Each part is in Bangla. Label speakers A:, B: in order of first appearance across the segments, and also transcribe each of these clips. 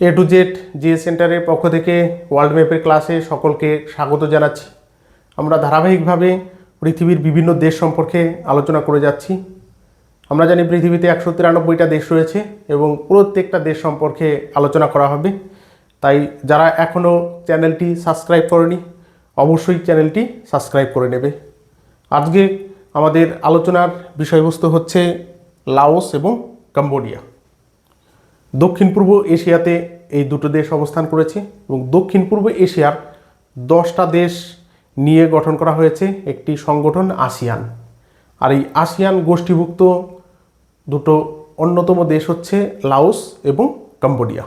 A: এ টু জেড জিএস সেন্টারের পক্ষ থেকে ওয়ার্ল্ড ম্যাপের ক্লাসে সকলকে স্বাগত জানাচ্ছি। আমরা ধারাবাহিকভাবে পৃথিবীর বিভিন্ন দেশ সম্পর্কে আলোচনা করে যাচ্ছি। আমরা জানি পৃথিবীতে একশো তিরানব্বইটা দেশ রয়েছে এবং প্রত্যেকটা দেশ সম্পর্কে আলোচনা করা হবে। তাই যারা এখনও চ্যানেলটি সাবস্ক্রাইব করেনি, অবশ্যই চ্যানেলটি সাবস্ক্রাইব করে নেবে। আজকে আমাদের আলোচনার বিষয়বস্তু হচ্ছে লাওস এবং কম্বোডিয়া। দক্ষিণ পূর্ব এশিয়াতে এই দুটো দেশ অবস্থান করেছে এবং দক্ষিণ পূর্ব এশিয়ার দশটা দেশ নিয়ে গঠন করা হয়েছে একটি সংগঠন আসিয়ান। আর এই আসিয়ান গোষ্ঠীভুক্ত দুটো অন্যতম দেশ হচ্ছে লাওস এবং কম্বোডিয়া।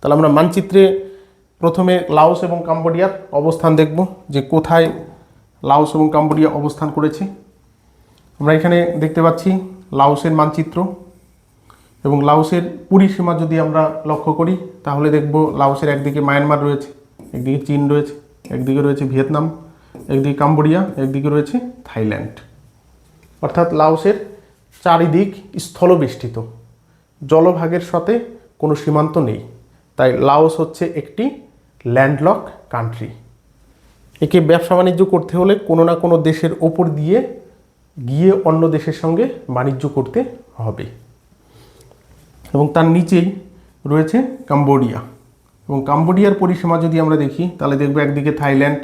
A: তাহলে আমরা মানচিত্রে প্রথমে লাওস এবং কম্বোডিয়ার অবস্থান দেখব যে কোথায় লাওস এবং কম্বোডিয়া অবস্থান করেছে। আমরা এখানে দেখতে পাচ্ছি লাওসের মানচিত্র। এবং লাওসের পরিসীমা যদি আমরা লক্ষ্য করি, তাহলে দেখব লাওসের একদিকে মায়ানমার রয়েছে, একদিকে চীন রয়েছে, একদিকে রয়েছে ভিয়েতনাম, একদিকে কাম্বোডিয়া, একদিকে রয়েছে থাইল্যান্ড। অর্থাৎ লাওসের চারিদিক স্থলবেষ্টিত, জলভাগের সাথে কোনো সীমান্ত নেই। তাই লাওস হচ্ছে একটি ল্যান্ডলক কান্ট্রি। একে ব্যবসা বাণিজ্য করতে হলে কোনো না কোনো দেশের ওপর দিয়ে গিয়ে অন্য দেশের সঙ্গে বাণিজ্য করতে হবে। এবং তার নিচেই রয়েছে কাম্বোডিয়া। এবং কাম্বোডিয়ার পরিসীমা যদি আমরা দেখি, তাহলে দেখব একদিকে থাইল্যান্ড,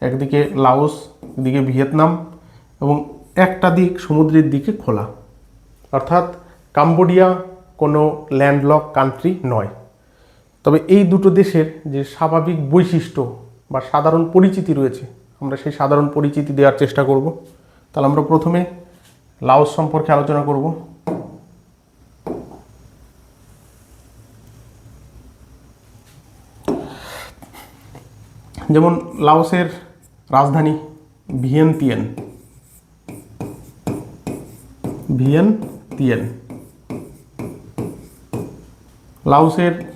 A: একদিকে লাওস, একদিকে ভিয়েতনাম এবং একটা দিক সমুদ্রের দিকে খোলা। অর্থাৎ কাম্বোডিয়া কোনো ল্যান্ডলক কান্ট্রি নয়। তবে এই দুটো দেশের যে স্বাভাবিক বৈশিষ্ট্য বা সাধারণ পরিচিতি রয়েছে, আমরা সেই সাধারণ পরিচিতি দেওয়ার চেষ্টা করব। তাহলে আমরা প্রথমে লাওস সম্পর্কে আলোচনা করব। যেমন লাওসের রাজধানী ভিয়েনতিয়েন। ভিয়েনতিয়েন। লাওসের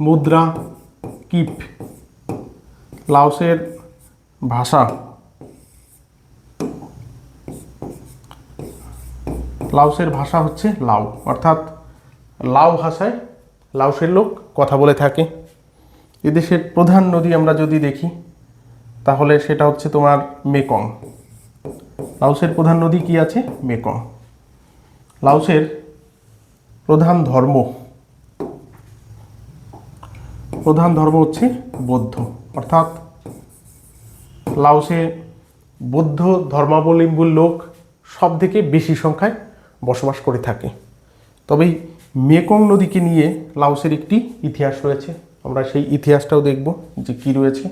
A: মুদ্রা কিপ। লাওসের ভাষা। লাওসের ভাষা হচ্ছে লাও। অর্থাৎ লাও ভাষায় লাওসের লোক কথা বলে থাকে। এদেশের প্রধান নদী আমরা যদি দেখি, তাহলে সেটা হচ্ছে তোমার মেকং। লাওসের প্রধান নদী কি আছে? মেকং। লাওসের প্রধান ধর্ম প্রধান ধর্ম হচ্ছে বৌদ্ধ। অর্থাৎ লাওসে বৌদ্ধ ধর্মাবলম্বী লোক সব থেকে বেশি সংখ্যায় বসবাস করে থাকে। তবে মেকং নদীকে নিয়ে লাওসের একটি ইতিহাস রয়েছে। আমরা সেই ইতিহাসটাও দেখব যে কি রয়েছে।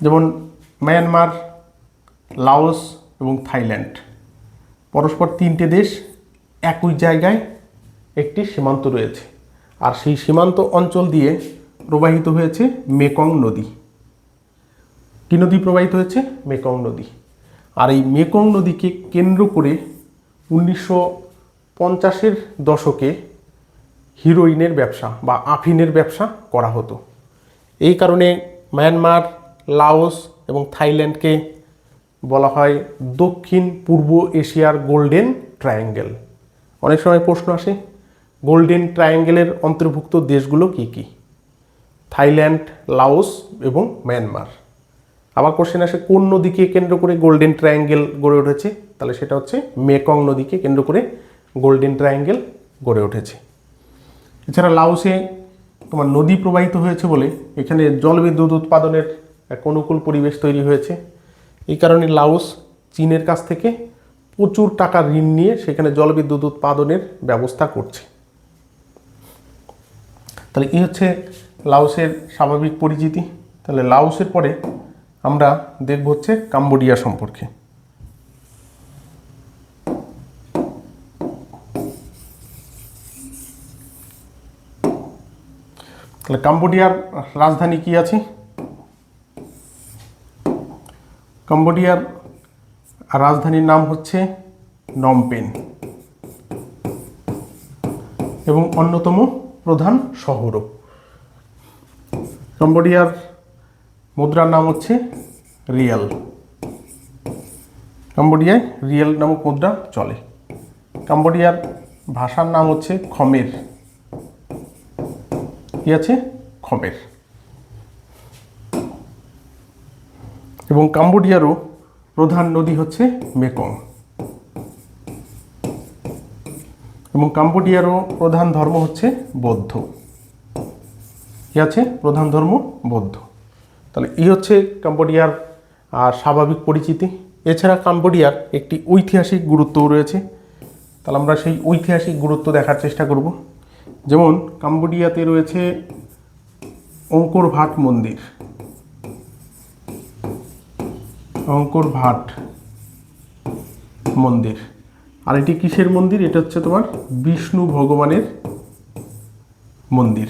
A: যেমন মায়ানমার, লাওস এবং থাইল্যান্ড। পরস্পর তিনটে দেশ একই জায়গায় একটি সীমান্ত রয়েছে। আর সেই সীমান্ত অঞ্চল দিয়ে প্রবাহিত হয়েছে মেকং নদী। কি নদী প্রবাহিত হয়েছে? মেকং নদী। আর এই মেকং নদীকে কেন্দ্র করে উনিশশো পঞ্চাশের দশকে হিরোইনের ব্যবসা বা আফিনের ব্যবসা করা হতো। এই কারণে মায়ানমার, লাওস এবং থাইল্যান্ডকে বলা হয় দক্ষিণ পূর্ব এশিয়ার গোল্ডেন ট্রায়াঙ্গেল। অনেক সময় প্রশ্ন আসে, গোল্ডেন ট্রায়াঙ্গেলের অন্তর্ভুক্ত দেশগুলো কি কি? থাইল্যান্ড, লাওস এবং মায়ানমার। আবার কোশ্চেন আসে, কোন নদীকে কেন্দ্র করে গোল্ডেন ট্রায়াঙ্গেল গড়ে উঠেছে? তাহলে সেটা হচ্ছে মেকং নদীকে কেন্দ্র করে গোল্ডেন ট্রায়াঙ্গেল গড়ে উঠেছে। এছাড়া লাওসে তোমার নদী প্রবাহিত হয়েছে বলে এখানে জলবিদ্যুৎ উৎপাদনের এক অনুকূল পরিবেশ তৈরি হয়েছে। এই কারণে লাওস চীনের কাছ থেকে প্রচুর টাকা ঋণ নিয়ে সেখানে জলবিদ্যুৎ উৎপাদনের ব্যবস্থা করছে। তাহলে এই হচ্ছে লাওসের স্বাভাবিক পরিচিতি। তাহলে লাউসের পরে আমরা দেখব হচ্ছে কাম্বোডিয়া সম্পর্কে। তাহলে কাম্বোডিয়ার রাজধানী কি আছে? কাম্বোডিয়ার রাজধানীর নাম হচ্ছে নমপেন এবং অন্যতম প্রধান শহরও। কম্বোডিয়ার মুদ্রার নাম হচ্ছে রিয়াল। কম্বোডিয়ায় রিয়াল নামক মুদ্রা চলে। কাম্বোডিয়ার ভাষার নাম হচ্ছে খমের। কি আছে? খমের। এবং কাম্বোডিয়ারও প্রধান নদী হচ্ছে মেকং। এবং কাম্বোডিয়ারও প্রধান ধর্ম হচ্ছে বৌদ্ধ। কি আছে? প্রধান ধর্ম বৌদ্ধ। তাহলে এই হচ্ছে কাম্বোডিয়ার স্বাভাবিক পরিচিতি। এছাড়া কাম্বোডিয়ার একটি ঐতিহাসিক গুরুত্বও রয়েছে। তাহলে আমরা সেই ঐতিহাসিক গুরুত্ব দেখার চেষ্টা করব। যেমন কাম্বোডিয়াতে রয়েছে অঙ্কর ভাট মন্দির। অঙ্কর ভাট মন্দির। আর এটি কিসের মন্দির? এটা হচ্ছে তোমার বিষ্ণু ভগবানের মন্দির।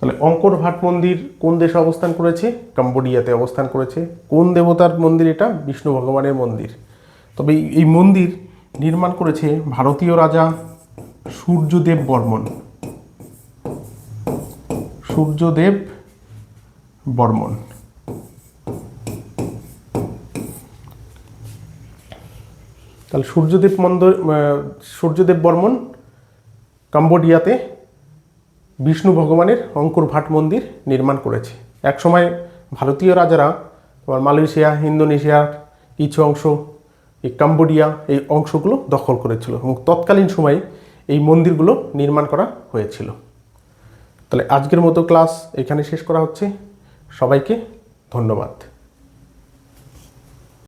A: তাহলে অঙ্কর ভাট মন্দির কোন দেশে অবস্থান করেছে? কাম্বোডিয়াতে অবস্থান করেছে। কোন দেবতার মন্দির এটা? বিষ্ণু ভগবানের মন্দির। তবে এই- মন্দির নির্মাণ করেছে ভারতীয় রাজা সূর্যদেব বর্মন। সূর্যদেব বর্মন। তাহলে সূর্যদেব মন্দ সূর্যদেব বর্মন কাম্বোডিয়াতে বিষ্ণু ভগবানের অঙ্কুর ভাট মন্দির নির্মাণ করেছে। একসময় ভারতীয় রাজারা, তোমার মালয়েশিয়া ইন্দোনেশিয়ার কিছু অংশ, এই কাম্বোডিয়া, এই অংশগুলো দখল করেছিল এবং তৎকালীন সময়ে এই মন্দিরগুলো নির্মাণ করা হয়েছিল। তাহলে আজকের মতো ক্লাস এখানে শেষ করা হচ্ছে। সবাইকে ধন্যবাদ।